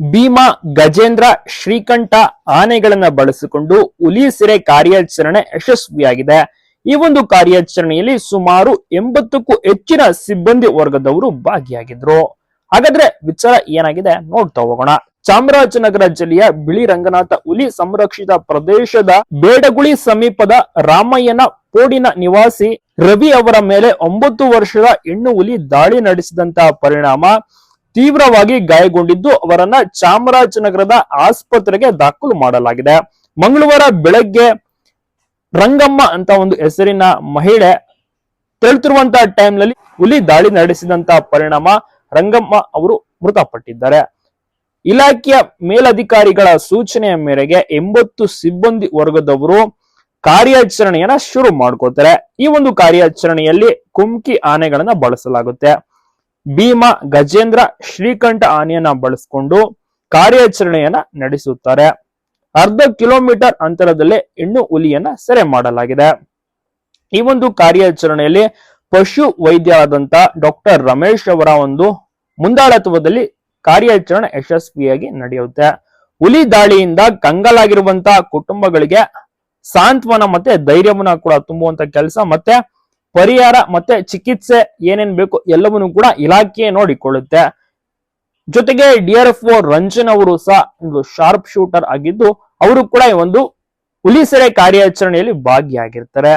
ಭೀಮಾ, ಗಜೇಂದ್ರ, ಶ್ರೀಕಂಠ ಆನೆಗಳನ್ನ ಬಳಸಿಕೊಂಡು ಹುಲಿ ಸೆರೆ ಕಾರ್ಯಾಚರಣೆ ಯಶಸ್ವಿಯಾಗಿದೆ. ಈ ಒಂದು ಕಾರ್ಯಾಚರಣೆಯಲ್ಲಿ ಸುಮಾರು ಎಂಬತ್ತಕ್ಕೂ ಹೆಚ್ಚಿನ ಸಿಬ್ಬಂದಿ ವರ್ಗದವರು ಭಾಗಿಯಾಗಿದ್ರು. ಹಾಗಾದ್ರೆ ವಿಚಾರ ಏನಾಗಿದೆ ನೋಡ್ತಾ ಹೋಗೋಣ. ಚಾಮರಾಜನಗರ ಜಿಲ್ಲೆಯ ಬಿಳಿ ರಂಗನಾಥ ಹುಲಿ ಸಂರಕ್ಷಿತ ಪ್ರದೇಶದ ಬೇಡಗುಳಿ ಸಮೀಪದ ರಾಮಯ್ಯನ ಪೋಡಿನ ನಿವಾಸಿ ರವಿ ಅವರ ಮೇಲೆ ಒಂಬತ್ತು ವರ್ಷದ ಹೆಣ್ಣು ಹುಲಿ ದಾಳಿ ನಡೆಸಿದಂತಹ ಪರಿಣಾಮ. ತೀವ್ರವಾಗಿ ಗಾಯಗೊಂಡಿದ್ದು ಅವರನ್ನ ಚಾಮರಾಜನಗರದ ಆಸ್ಪತ್ರೆಗೆ ದಾಖಲು ಮಾಡಲಾಗಿದೆ. ಮಂಗಳವಾರ ಬೆಳಗ್ಗೆ ರಂಗಮ್ಮ ಅಂತ ಒಂದು ಹೆಸರಿನ ಮಹಿಳೆ ತೆರಳುತ್ತಿರುವಂತಹ ಟೈಮ್ನಲ್ಲಿ ಹುಲಿ ದಾಳಿ ನಡೆಸಿದಂತಹ ಪರಿಣಾಮ ರಂಗಮ್ಮ ಅವರು ಮೃತಪಟ್ಟಿದ್ದಾರೆ. ಇಲಾಖೆಯ ಮೇಲಧಿಕಾರಿಗಳ ಸೂಚನೆಯ ಮೇರೆಗೆ ಎಂಬತ್ತು ಸಿಬ್ಬಂದಿ ವರ್ಗದವರು ಕಾರ್ಯಾಚರಣೆಯನ್ನ ಶುರು ಮಾಡ್ಕೋತಾರೆ ಈ ಒಂದು ಕಾರ್ಯಾಚರಣೆಯಲ್ಲಿ ಕುಮ್ಕಿ ಆನೆಗಳನ್ನ ಬಳಸಲಾಗುತ್ತೆ. ಭೀಮ, ಗಜೇಂದ್ರ, ಶ್ರೀಕಂಠ ಆನೆಯನ್ನ ಬಳಸಿಕೊಂಡು ಕಾರ್ಯಾಚರಣೆಯನ್ನ ನಡೆಸುತ್ತಾರೆ. ಅರ್ಧ ಕಿಲೋಮೀಟರ್ ಅಂತರದಲ್ಲೇ ಹೆಣ್ಣು ಹುಲಿಯನ್ನ ಸೆರೆ ಮಾಡಲಾಗಿದೆ. ಈ ಒಂದು ಕಾರ್ಯಾಚರಣೆಯಲ್ಲಿ ಪಶು ವೈದ್ಯರಾದಂತ ಡಾಕ್ಟರ್ ರಮೇಶ್ ಅವರ ಒಂದು ಮುಂದಾಳತ್ವದಲ್ಲಿ ಕಾರ್ಯಾಚರಣೆ ಯಶಸ್ವಿಯಾಗಿ ನಡೆಯುತ್ತೆ. ಹುಲಿ ದಾಳಿಯಿಂದ ಕಂಗಲಾಗಿರುವಂತಹ ಕುಟುಂಬಗಳಿಗೆ ಸಾಂತ್ವನ ಮತ್ತೆ ಧೈರ್ಯವನ್ನ ಕೂಡ ತುಂಬುವಂತ ಕೆಲಸ ಮತ್ತೆ ಪರಿಹಾರ ಮತ್ತೆ ಚಿಕಿತ್ಸೆ ಏನೇನ್ ಬೇಕು ಎಲ್ಲವನ್ನೂ ಕೂಡ ಇಲಾಖೆ ನೋಡಿಕೊಳ್ಳುತ್ತೆ. ಜೊತೆಗೆ ಡಿ ಆರ್ ಎಫ್ ರಂಜನ್ ಅವರು ಸಹ ಒಂದು ಶಾರ್ಪ್ ಶೂಟರ್ ಆಗಿದ್ದು, ಅವರು ಕೂಡ ಈ ಒಂದು ಹುಲಿಸೆರೆ ಕಾರ್ಯಾಚರಣೆಯಲ್ಲಿ ಭಾಗಿಯಾಗಿರ್ತಾರೆ.